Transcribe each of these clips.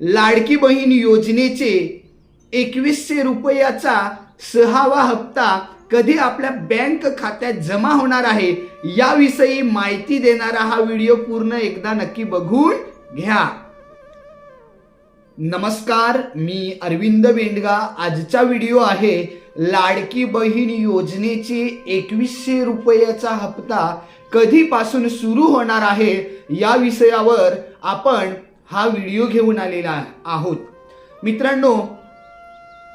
लाडकी बहीण योजनेचे एकवीसशे रुपयाचा सहावा हप्ता कधी आपल्या बँक खात्यात जमा होणार आहे याविषयी माहिती देणारा हा व्हिडिओ पूर्ण एकदा नक्की बघून घ्या. नमस्कार मी अरविंद बेंडगा आजचा व्हिडिओ आहे लाडकी बहीण योजनेचे एकवीसशे रुपयाचा हप्ता कधीपासून सुरू होणार आहे या विषयावर आपण हा व्हिडिओ घेऊन आलेला आहोत. मित्रांनो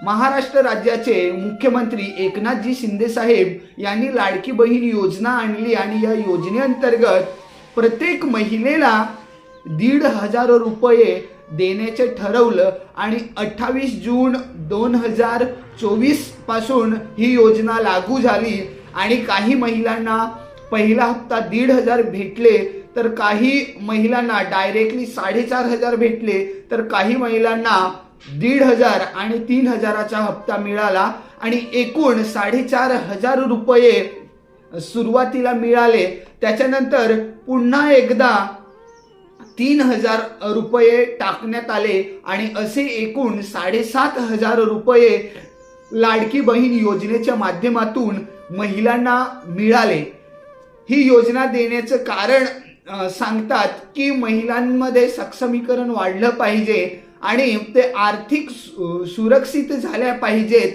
महाराष्ट्र राज्याचे मुख्यमंत्री एकनाथजी शिंदे साहेब यांनी लाडकी बहीण योजना आणली आणि या योजनेअंतर्गत प्रत्येक महिलेला दीड हजार रुपये देण्याचे ठरवलं आणि अठ्ठावीस जून दोन हजार चोवीसपासून ही योजना लागू झाली आणि काही महिलांना पहिला हप्ता दीड हजार भेटले तर काही महिलांना डायरेक्टली साडेचार हजार भेटले तर काही महिलांना दीड हजार आणि तीन हजाराचा हप्ता मिळाला आणि एकूण साडेचार हजार रुपये सुरुवातीला मिळाले. त्याच्यानंतर पुन्हा एकदा तीन हजार रुपये टाकण्यात आले आणि असे एकूण साडेसात हजार रुपये लाडकी बहीण योजनेच्या माध्यमातून महिलांना मिळाले. ही योजना देण्याचं कारण सांगतात की महिलांमध्ये सक्षमीकरण वाढलं पाहिजे आणि ते आर्थिक सु- सुरक्षित झाल्या पाहिजेत.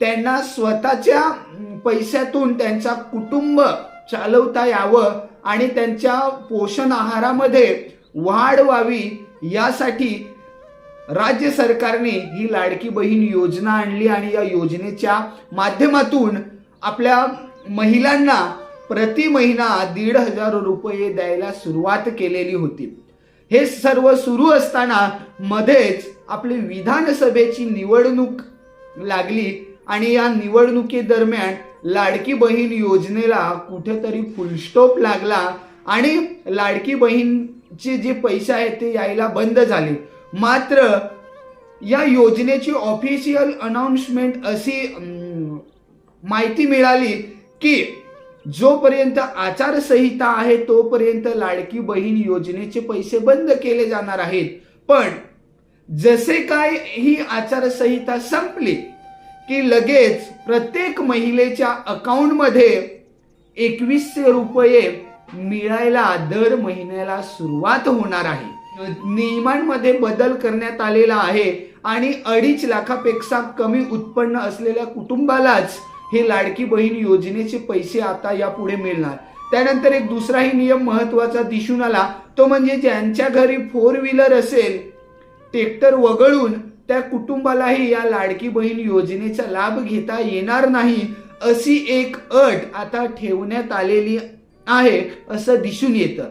त्यांना स्वतःच्या पैशातून त्यांचा कुटुंब चालवता यावं आणि त्यांच्या पोषण आहारामध्ये वाढ व्हावी यासाठी राज्य सरकारने ही लाडकी बहीण योजना आणली आणि या योजनेच्या माध्यमातून आपल्या महिलांना प्रति महिना दीड हजार रुपये द्यायला सुरुवात केलेली होती. हे सर्व सुरू असताना मध्येच आपली विधानसभेची निवडणूक लागली आणि या निवडणुकीदरम्यान लाडकी बहीण योजनेला कुठेतरी फुलस्टॉप लागला आणि लाडकी बहीणचे जे पैसे आहेत ते यायला बंद झाले. मात्र या योजनेची ऑफिशियल अनाउन्समेंट अशी माहिती मिळाली की जोपर्यंत आचारसंहिता आहे तोपर्यंत लाडकी बहीण योजनेचे पैसे बंद केले जाणार आहेत. पण जसे काय ही आचारसंहिता संपली की लगेच प्रत्येक महिलेच्या अकाउंटमध्ये एकवीसशे रुपये मिळायला दर महिन्याला सुरुवात होणार आहे. नियमांमध्ये बदल करण्यात आलेला आहे आणि अडीच लाखापेक्षा कमी उत्पन्न असलेल्या कुटुंबालाच हे लाडकी बहीण योजनेचे पैसे आता यापुढे मिळणार. त्यानंतर एक दुसराही नियम महत्त्वाचा दिसून आला. तो म्हणजे ज्यांच्या घरी फोर व्हीलर असेल ट्रॅक्टर वगळून त्या कुटुंबालाही या लाडकी बहीण योजनेचा लाभ घेता येणार नाही अशी एक अट आता ठेवण्यात आलेली आहे असं दिसून येतं.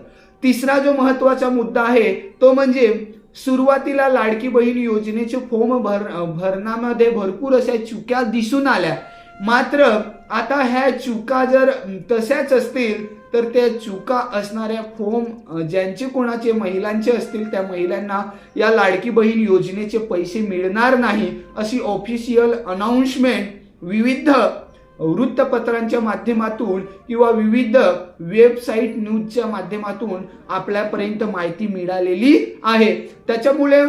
तिसरा जो महत्त्वाचा मुद्दा आहे तो म्हणजे सुरुवातीला लाडकी बहीण योजनेचे फॉर्म भर भरण्यामध्ये भरपूर अशा चुक्या दिसून आल्या. मात्र आता ह्या चुका जर तशाच असतील तर त्या चुका असणाऱ्या फॉर्म ज्यांचे कोणाचे महिलांचे असतील त्या महिलांना या लाडकी बहीण योजनेचे पैसे मिळणार नाही अशी ऑफिशियल अनाउन्समेंट विविध वृत्तपत्रांच्या माध्यमातून किंवा विविध वेबसाईट न्यूजच्या माध्यमातून आपल्यापर्यंत माहिती मिळालेली आहे. त्याच्यामुळे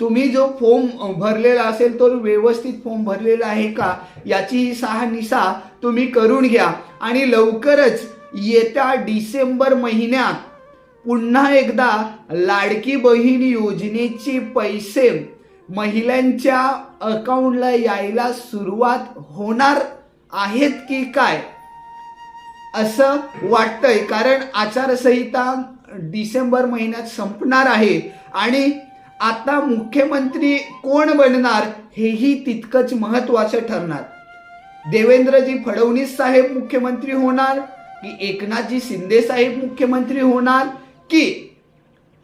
तुम्ही जो फॉर्म भरलेला असेल तो व्यवस्थित फॉर्म भरलेला आहे का? याची शहानिशा तुम्ही करून घ्या. आणि लवकरच येत्या डिसेंबर महिन्यात पुन्हा एकदा लाडकी बहीण योजनेचे पैसे महिलांच्या अकाउंटला यायला सुरुवात होणार आहेत की काय? असं वाटतंय. कारण आचारसंहिता डिसेंबर महिन्यात संपणार आहे. आणि आता मुख्यमंत्री कोण बनणार हेही तितकंच महत्वाचं ठरणार. देवेंद्रजी फडणवीस साहेब मुख्यमंत्री होणार की एकनाथजी शिंदे साहेब मुख्यमंत्री होणार की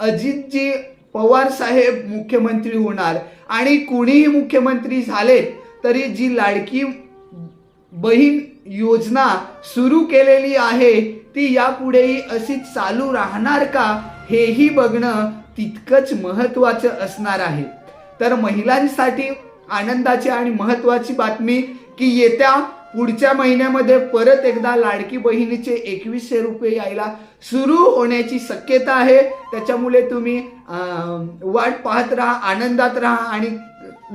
अजितजी पवार साहेब मुख्यमंत्री होणार. आणि कुणीही मुख्यमंत्री झाले तरी जी लाडकी बहीण योजना सुरू केलेली आहे ती यापुढेही अशीच चालू राहणार का हेही बघणं तितकंच महत्वाचं असणार आहे. तर महिलांसाठी आनंदाची आणि महत्वाची बातमी की येत्या पुढच्या महिन्यामध्ये परत एकदा लाडकी बहिणीचे एकवीसशे रुपये यायला सुरू होण्याची शक्यता आहे. त्याच्यामुळे तुम्ही वाट पाहत राहा आनंदात राहा आणि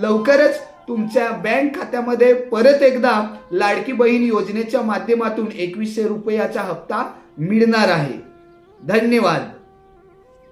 लवकरच तुमच्या बँक खात्यामध्ये परत एकदा लाडकी बहीण योजनेच्या माध्यमातून एकवीसशे रुपयाचा हप्ता मिळणार आहे. धन्यवाद.